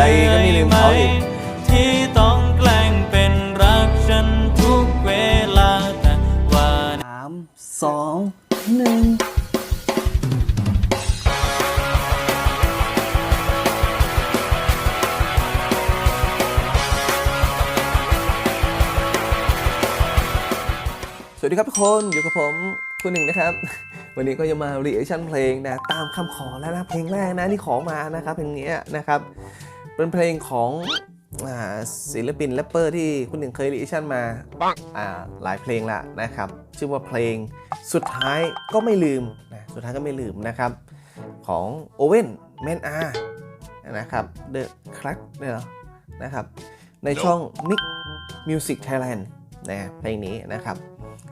ใจก็ไม่ลืมเขาอีกที่ต้องแกล้งเป็นรักฉันทุกเวลาแต่ว่าสามสองหนึ่งสวัสดีครับทุกคนอยู่กับผมคุณหนึ่งนะครับ วันนี้ก็จะมารีแอคชั่นเพลงนะตามคำขอแล้วนะเพลงแรกนะที่ขอมานะครับเพลงนี้นะครับ เป็นเพลงของศิลปินแรปเปอร์ที่คุณหนึ่งเคยรีชั่นมาหลายเพลงละนะครับ ชื่อว่าเพลงสุดท้ายก็ไม่ลืมนะสุดท้ายก็ไม่ลืมนะครับ ของโอเว่นแมนอานะครับ The Crack เนี่ยนะครับ ในช่อง Nick Music Thailand นะเพลงนี้นะครับ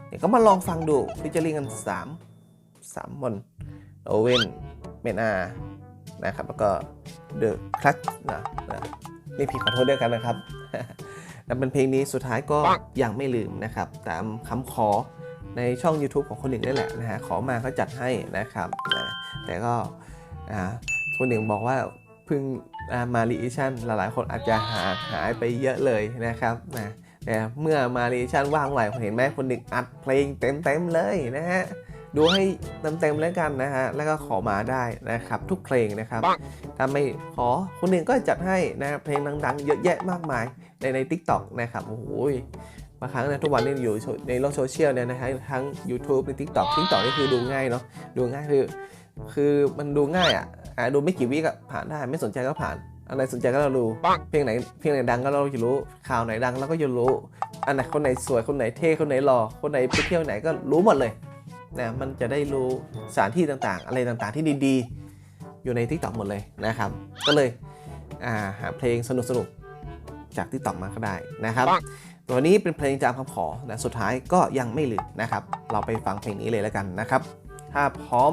เดี๋ยวก็มาลองฟังดูฟิจอริงกัน 3 3คนโอเว่นเมนอา นะครับแล้วก็เดอะคลักนะนะนี่ผิดขอโทษด้วยกันนะครับนั่นเป็นเพลงนี้สุดท้ายก็ยังไม่ลืมนะครับ ตามคำขอในช่อง YouTube ของคนหนึ่งนี่แหละนะฮะขอมาก็จัดให้นะครับนะแต่ก็อ่าคนหนึ่งบอกว่าเพิ่งอ่ามารีอิชั่นหลายๆ คนอาจจะหาหายไปเยอะเลยนะครับนะแต่เมื่อมารีอิชั่นว่างไหวผมเห็นไหมคนหนึ่งอัดเพลงเต็มๆเลยนะฮะ ดูให้เต็มๆแล้วกันนะฮะ แล้วก็ขอมาได้นะครับ ทุกเพลงนะครับ ถ้าไม่ขอคนหนึ่งก็จัดให้นะครับเพลงดังๆ เยอะแยะมากมายในใน t ิ k t o k นะครับ โอ้โหบางครั้งเนยทุกวันนี้อยู่ในโลกโซเชียลเนี่ยนะฮะทั้ง YouTube ใน TikTok TikTok นี่คือดูง่ายเนาะดูง่ายคือ คือมันดูง่ายอะอะดูไม่กี่วิก็ผ่านได้ไม่สนใจก็ผ่านอันไหนสนใจก็เราดูเพลงไหนเพลงไหนดังก็เราจะรู้ ข่าวไหนดังเราก็จะรู้ อันไหนคนไหนสวยคนไหนเท่คนไหนหล่อคนไหนไปเที่ยวไหนก็รู้หมดเลย นะมันจะได้รู้สถานที่ต่างๆ อะไรต่างๆที่ดีๆ อยู่ใน t ิ k t o k หมดเลยนะครับ ก็เลยอ่าหาเพลงสนุกๆ จาก t ิ k t o k มาก็ได้นะครับ ตัวนี้เป็นเพลงจากคำขอนะสุดท้ายก็ยังไม่ลืมนะครับ เราไปฟังเพลงนี้เลยแล้วกันนะครับ ถ้าพร้อม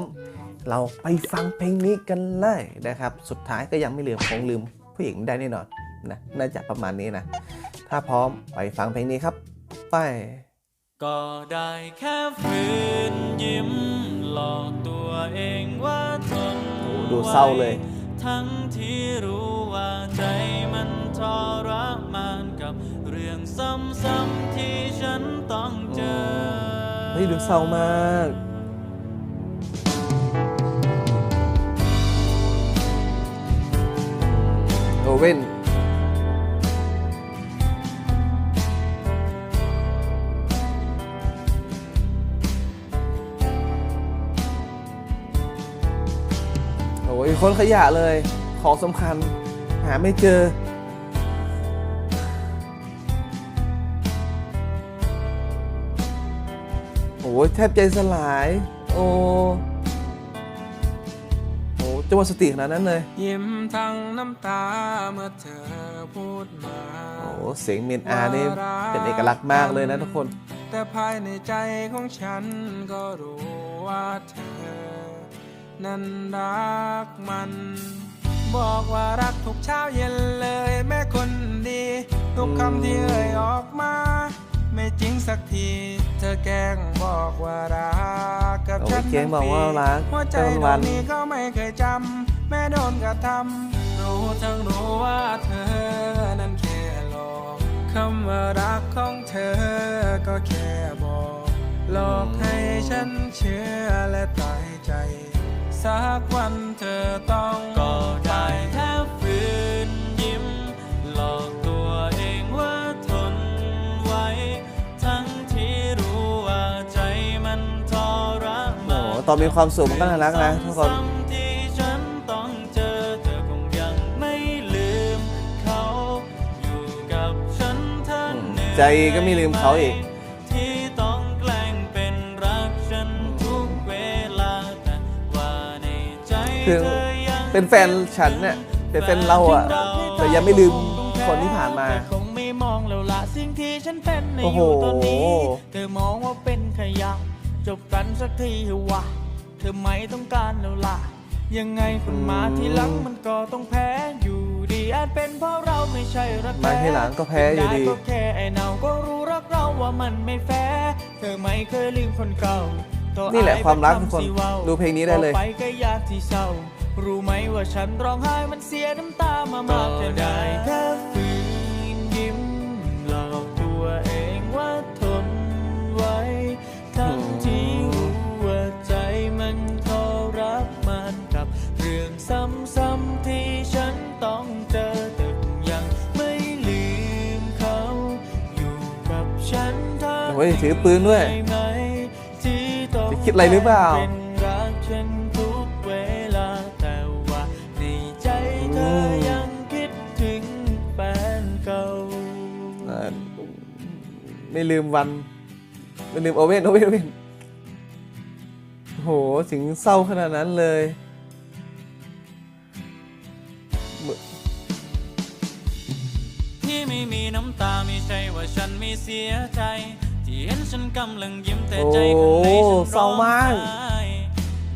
เราไปฟังเพลงนี้กันเลยนะครับ สุดท้ายก็ยังไม่ลืมคงลืมผู้หญิงไม่ได้แน่นอนนะน่าจะประมาณนี้นะ ถ้าพร้อมไปฟังเพลงนี้ครับ ไป ก็ได้แค่ฝืนยิ้มหลอกตัวเองว่าทนโอ้ดูเศร้าเลยไว้ทั้งที่รู้ว่าใจมันทรมานกับเรื่องซ้ำๆที่ฉันต้องเจอ เฮ้ยดูเศร้ามาก ยคนขยะเลย ของสำคัญ หาไม่เจอ โอ้ยแทบใจสลาย โอ้โหจะหมดสติขนาดนั้นเลย ยิ้มทั้งน้ำตาเมื่อเธอพูดมาโอ้โหเสียงเมียนอานี่เป็นเอกลักษณ์มากเลยนะทุกคน แต่ภายในใจของฉันก็รู้ว่าเธอ นั้นรักมัน บอกว่ารักทุกเช้าเย็นเลยแม่คนดี ทุกคำที่เอ่ยออกมา ไม่จริงสักที เธอแกล้งบอกว่ารักกับโอ้ยฉันแกล้งบอกว่ารักหัวใจเป็นดวัวนงนี้ก็ไม่เคยจำแม่โดนกระทำรู้ทั้งรู้ว่าเธอนั้นแค่หลอกคำว่ารักของเธอก็แค่บอกหลอกให้ฉันเชื่อและตายใจ สักวันเธอต้องก็ได้แค่ฝืนยิ้ม หลอกตัวเองว่าทนไว้ ทั้งที่รู้ว่าใจมันทรมาน โอ้ตอนมีความสุขมันก็น่ารักนะทุกคนซ้ำๆที่ฉันต้องเจอเธอคงยังไม่ลืมเขา อยู่กับฉันทั้งเหนื่อยใจก็ไม่ลืมเขาอีก คือเธอยังเป็นแฟนฉันเนี่ยเป็นแฟนเราอะแต่ยังไม่ลืมคนที่ผ่านมาแต่คงไม่มองแล้วละสิ่งที่ฉันเป็นในโอ้อโหยู่ตอนนี้เธอมองว่าเป็นขยะจบกันสักทีเถอะวะเธอไม่ต้องการแล้วละยังไงคนมาที่หลังมันก็ต้องแพ้อยู่ดีอาจเป็นเพราะเราไม่ใช่รักมาแท้ทีหลังก็แพ้อยู่ดีได้ก็แค่ไอ้เนาก็รู้รักเราว่ามันไม่แฟร์เธอไม่เคยลืมคนเก่า นี่แหละความรักทุกคนดูเพลงนี้ได้เลยออกไปก็ยากที่เศร้ารู้ไหมว่าฉันร้องไห้มันเสียน้ำตามามากแค่ไหนได้แค่ฝืนยิ้มหลอกตัวเองว่าทนไว้ทั้งที่รู้ว่าใจมันก็รักมันกับเรื่องซ้ำๆที่ฉันต้องเจอแต่ยังไม่ลืมเขาอยู่กับฉันทั้งโอ้ยถือปืนด้วย คิดอะไรหรือเปล่าเป็นรักฉันทุกเวลาแต่ว่าในใจเธอยังคิดถึงแฟนเก่าเอ่อไม่ลืมวัน ไม่ลืมโอเว่นโอเว่นโอเว่นโอ้โหถึงเศร้าขนาดนั้นเลยที่ไม่มีน้ำตาไม่ใช่ว่าฉันไม่เสียใจ ที่เห็นฉันกำลังยิ้มแต่ใจข้างในฉันโอ้เศร้ามากร้องไห้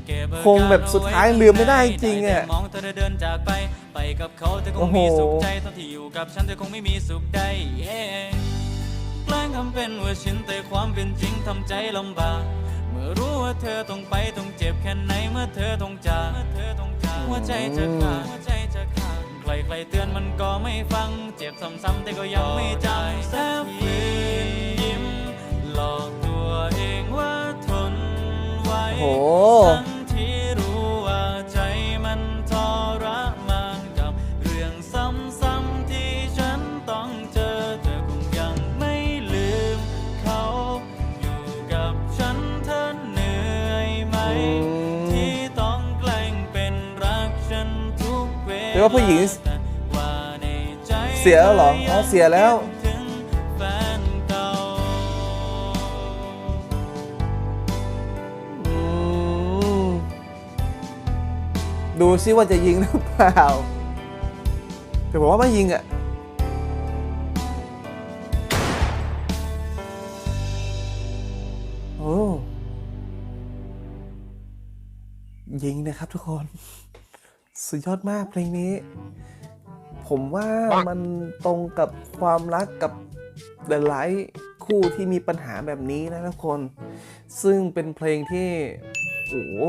เก็บอาการคงแบบสุดท้ายลืมไม่ได้จริงๆอะได้แต่มองเธอเดินจากไป ไปกับเขาเธอคงมีสุขใจตอนที่อยู่กับฉันเธอคงไม่มีสุขใด yeah แกล้งทำเป็นว่าชินแต่ความเป็นจริงทำใจลำบาก เมื่อรู้ว่าเธอต้องไปต้องเจ็บแค่ไหนเมื่อเธอต้องจากเมื่อเธอต้องจากหัวใจจะขาดหัวใจจะขาดใครใครๆเตือนมันก็ไม่ฟัง เจ็บซ้ำๆแต่ก็ยังไม่จำสักทียิ้ม หลอกตัวเองว่าทนไว้โอ้โห ทั้งที่รู้ว่าใจมันทรมานกับเรื่องซ้ำๆที่ฉันต้องเจอแต่คงยังไม่ลืมเขาอยู่กับฉันเธอเหนื่อยไหมที่ต้องแกล้งเป็นรักฉันทุกเวลาแปลว่าผู้หญิง แต่ว่าในใจ เสียแล้วเหรอ อ๋อ เสียแล้ว ดูซิว่าจะยิงหรือเปล่า แต่ผมว่าไม่ยิงอะโอ้ยิงนะครับทุกคน สุดยอดมากเพลงนี้ ผมว่ามันตรงกับความรักกับหลายๆคู่ที่มีปัญหาแบบนี้นะทุกคน ซึ่งเป็นเพลงที่ โอ้โห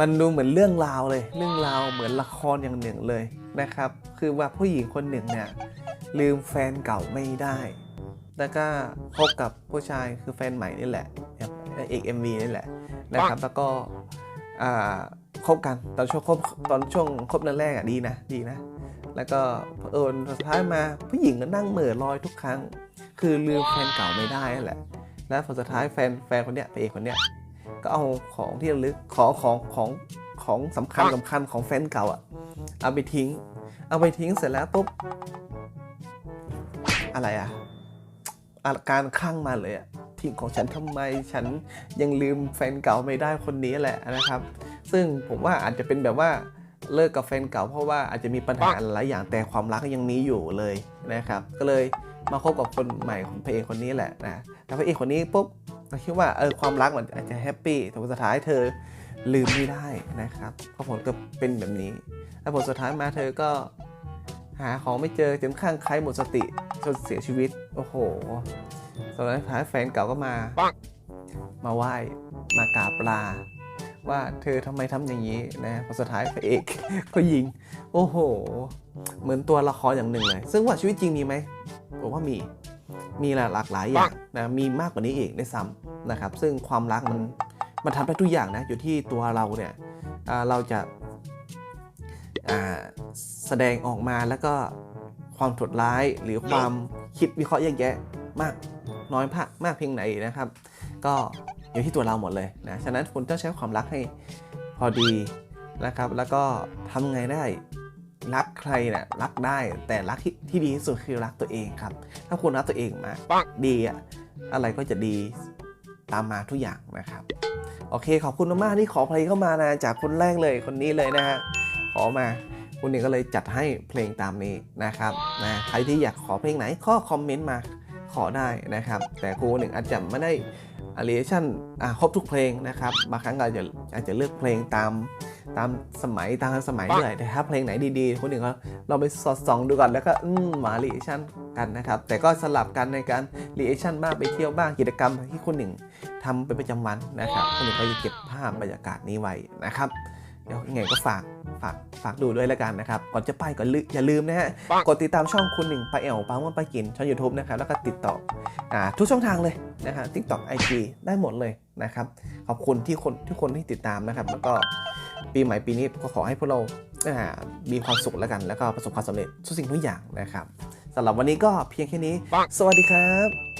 มันดูเหมือนเรื่องราวเลย เรื่องราวเหมือนละครอย่างหนึ่งเลยนะครับ คือว่าผู้หญิงคนหนึ่งเนี่ยลืมแฟนเก่าไม่ได้ แล้วก็พบกับผู้ชายคือแฟนใหม่นี่แหละเอกเอ็มวีนี่แหละนะครับ แล้วก็อ่าคบกันตอนช่วงคบตอนช่วงคบแรกๆอะดีนะดีนะ แล้วก็เผอิญสุดท้ายมาผู้หญิงก็นั่งเหม่อลอยทุกครั้ง คือลืมแฟนเก่าไม่ได้นั่นแหละ แล้วพอสุดท้ายแฟนแฟนคนเนี้ยพระเอกคนเนี้ย ก็เอาของที่ระลึกของของของของสำคัญสำคัญของแฟนเก่าอะเอาไปทิ้ง เอาไปทิ้งเสร็จแล้วปุ๊บอะไรอะอาการคลั่งมาเลยอะทิ้งของฉันทำไมฉันยังลืมแฟนเก่าไม่ได้คนนี้แหละนะครับ ซึ่งผมว่าอาจจะเป็นแบบว่าเลิกกับแฟนเก่าเพราะว่าอาจจะมีปัญหาหลายอย่างแต่ความรักก็ยังมีอยู่เลยนะครับ ก็เลยมาคบกับคนใหม่ของพระเอกคนนี้แหละนะแต่พระเอกคนนี้ปุ๊บ เราคิดว่าเออความรักมันอาจจะแฮปปี้แต่สุดท้ายเธอลืมไม่ได้นะครับเพราะผลก็เป็นแบบนี้ แล้วผลสุดท้ายมาเธอก็หาของไม่เจอจนข้างใครหมดสติจนเสียชีวิต โอ้โหตอนนั้นท้ายแฟนเก่าก็มา มาไหว้มากราบลาว่าเธอทำไมทำอย่างนี้นะพอสุดท้ายพระเอกก็ยิง โอ้โห เหมือนตัวละครอย่างหนึ่งเลย ซึ่งว่าชีวิตจริงมีไหมผมว่ามี มีหลากหลายอย่างนะมีมากกว่านี้อีกได้วยซ้ำนะครับ ซึ่งความรักมันมันทำได้ทุกอย่างนะอยู่ที่ตัวเราเนี่ยอ่าเราจะอ่าแสดงออกมาแล้วก็ความโหดร้ายหรือความคิดวิเคราะห์แยกแยะมากน้อยมากมากเพียงไหนนะครับ ก็อยู่ที่ตัวเราหมดเลยนะฉะนั้นคุณต้องใช้ความรักให้พอดีนะครับ แล้วก็ทำไงได้ รักใครเนี่ยรักได้แต่รักที่ที่ดีที่สุดคือรักตัวเองครับ ถ้าคุณรักตัวเองมาดีอะอะไรก็จะดีตามมาทุกอย่างนะครับ โอเคขอบคุณมากๆที่ขอเพลงเข้ามานะจากคนแรกเลยคนนี้เลยนะฮะขอมาคุณหนึ่งก็เลยจัดให้เพลงตามนี้นะครับนะใครที่อยากขอเพลงไหนก็คอมเมนต์มาขอได้นะครับ แต่ครูหนึ่งอาจจะไม่ได้ a l i a t i o n อะครบทุกเพลงนะครับบางครั้งเราจะอาจจะเลือกเพลงตาม ตามสมัยตามสมัยด้วยแต่ถ้าเพลงไหนดีๆคนหนึ่งก็เราไปสอดส่องดูก่อนแล้วก็อืมมา r e a t i o n กันนะครับ แต่ก็สลับกันในการ r e a t i o n บ้างไปเที่ยวบ้างกิจกรรมที่คนหนึ่งททำเป็นประจำวันนะครับคนหนึ่งก็จะเก็บภาพบรรยากาศนี้ไว้นะครับเดี๋ยวยังไงก็ฝากฝากฝากดูด้วยแล้วกันนะครับ ก่อนจะไปก็ลือย่าลืมนะฮะ กดติดตามช่องคุณหนึ่งไปาแอลปาม่อนไปากิน ช่อง YouTube นะครับ แล้วก็ติดต่ออ่าทุกช่องทางเลยนะครับ TikTok IG ได้หมดเลยนะครับ ขอบคุณที่คนทุกคนที่ติดตามนะครับ แล้วก็ ปีใหม่ปีนี้ก็ขอให้พวกเราอ่ามีความสุขแล้วกัน แล้วก็ประสบความสำเร็จทุกสิ่งทุกอย่างนะครับสำหรับวันนี้ก็เพียงแค่นี้ สวัสดีครับ